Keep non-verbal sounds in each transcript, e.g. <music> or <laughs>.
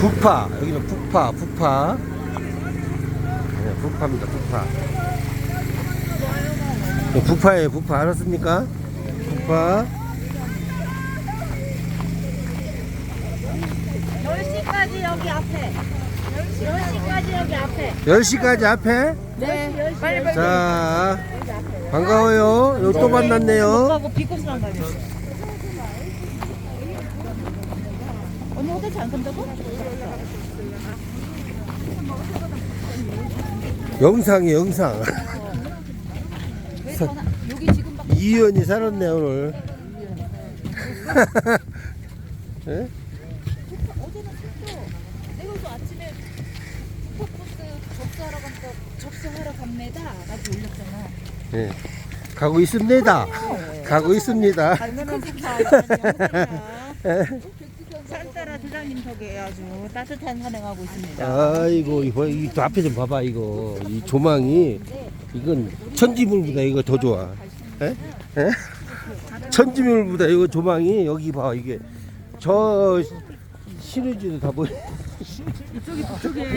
북파. 여기는 북파 북파. 네, 북파입니다 북파. 네, 북파예요 북파. 알았습니까? 북파. 10시까지 여기 앞에. 10시까지 여기 앞에. 10시까지 앞에? 네. 빨리 빨리. 자 반가워요. 또 만났네요. 가야 언 니 호텔 안 간다고? 영상이 영상? 여기 지금 막 이의원이 살았네 오늘 <laughs> 예? 어제는. 내가 또 아침에 접수하러 간다. 접수하러 갑니다. 나도 올렸잖아. 예. 가고 있습니다 가고 있습니다 알면은 <laughs> 대장님 덕에 아주 따뜻한 산행하고 있습니다. 아이고 이거 이또 앞에 좀 봐봐 이거 이 조망이 이건 천지물보다 이거 더 좋아 에? 에? 천지물보다 이거 조망이 여기 봐 이게 저 시너지도 다 보여?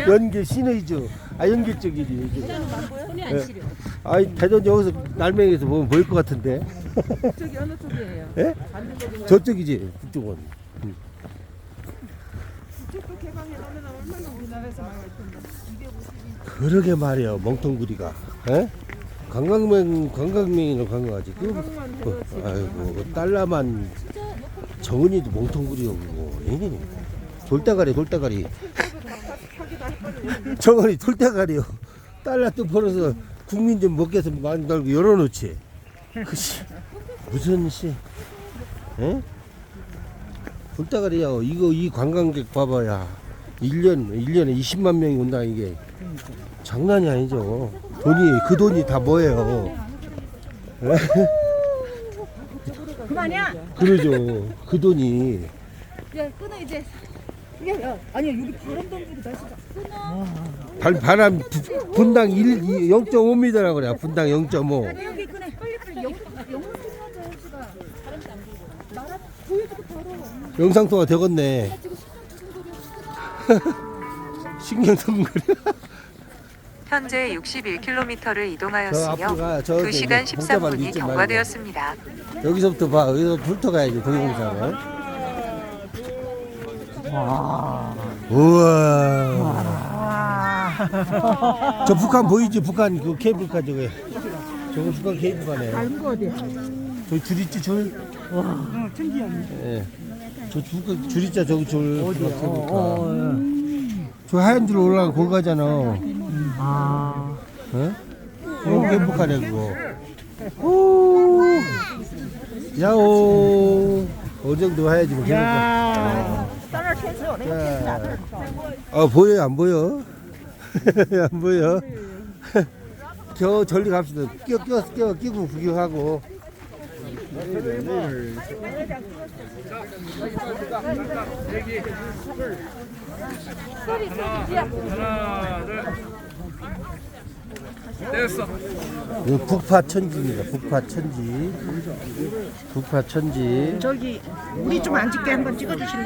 연계 시너지 아 연계 쪽이지 이게. 손이 안 시려. 아이 대전 여기서 날맹이에서 보면 보일 것 같은데 저기 어느 쪽이에요? 예? 저쪽이지 북쪽은 그러게 말이야 멍텅구리가 에? 관광명 관광명이나 관광하지 그, 그, 아이고 그 달러만 정은이도 멍텅구리였고 에? 돌다가리 돌다가리 정은이 돌다가리요 달러 또 벌어서 국민 좀 먹게서 만들고 열어놓지 그씨 무슨 씨 에? 돌다가리야 이거 이 관광객 봐봐야 1년 1년에 20만 명이 온다 이게 장난이 아니죠. 돈이 그 돈이 다 뭐예요? 에? <laughs> 그만이야. 그러죠. 그 돈이 야 끊어 이제. 야, 야 아니야 여기 바람 동굴이 날씨가 끊어. 발, 바람 부- 분당 1, 0.5m라고 그래. 분당 0.5. 아니 여기 영상 통화 되겠네. 신경 쓰는 거려. 현재 61km를 저 이동하였으며 앞으로 가 저 2시간 저 복잡한 데 13분이 있지 말고. 경과되었습니다. 여기서부터 봐. 여기서 훑어 가야지 동영상을. 우와. 저 북한 보이지? 북한 그 케이블카 저거. 저거 북한 케이블카네. 다른 거 어디야? 저줄 있지 줄? 어 천지연. 예. 저 줄, 줄 있자 저기 줄. 어디야? 저 하얀 줄 올라가 거기 가잖아. 아. 어? 어, 행복하네 그거. 오. 야오. 어느 정도 해야지 뭐 캐서 자. 아 보여요 안 보여? <laughs> 안 보여? <laughs> 저 절리 갑시다. 끼어 끼어 끼어 끼고 구경하고. 이거 북파 천지입니다. 북파 천지. 북파 천지. 저기 우리 좀 앉을게 한번 찍어주실래?